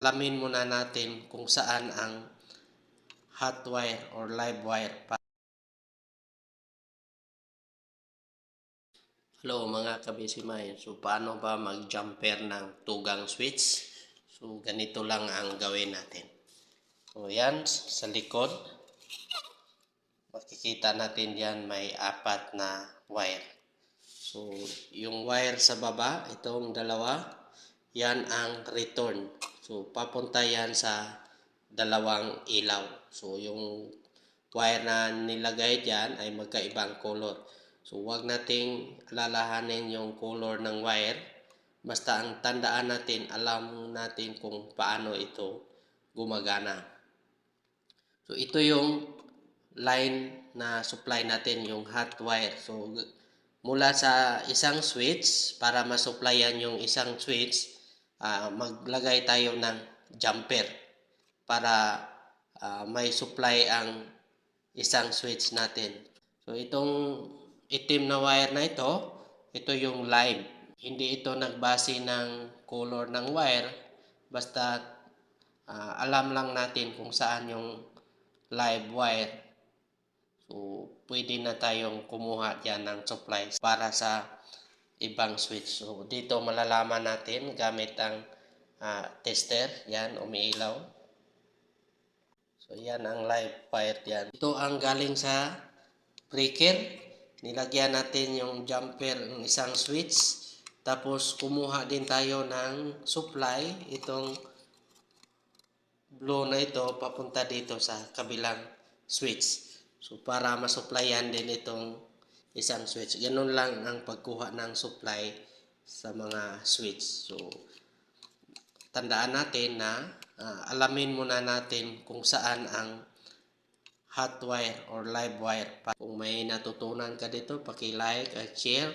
alamin muna natin kung saan ang hot wire or live wire. Hello mga kabisimay. So paano ba mag-jumper ng tugang switch? So ganito lang ang gawin natin. So yan sa likod. Makikita natin yan may apat na wire. So yung wire sa baba, itong dalawa, yan ang return. So papunta yan sa dalawang ilaw. So yung wire na nilagay dyan ay magkaibang color. So wag nating alalahanin yung color ng wire. Basta ang tandaan natin, alam natin kung paano ito gumagana. So ito yung line na supply natin, yung hot wire. So mula sa isang switch, para masupplyan yung isang switch, ah, maglagay tayo ng jumper para ah, may supply ang isang switch natin. So itong itim na wire na ito, ito yung live. Hindi ito nagbase ng color ng wire, basta ah, alam lang natin kung saan yung live wire. So pwede na tayong kumuha dyan ng supply para sa ibang switch. So dito malalaman natin gamit ang ah, tester, yan umiilaw. So yan ang live wire yan. Ito ang galing sa breaker. Nilagyan natin yung jumper ng isang switch. Tapos kumuha din tayo ng supply. Itong blue na ito papunta dito sa kabilang switch. So para masupplyan din itong isang switch. Ganun lang ang pagkuha ng supply sa mga switch. So tandaan natin na ah, alamin muna natin kung saan ang hot wire or live wire. Kung may natutunan ka dito, paki-like at share.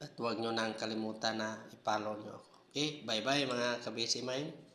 At huwag nyo nang kalimutan na i-follow nyo ako. Okay? Bye-bye mga kabisi mind.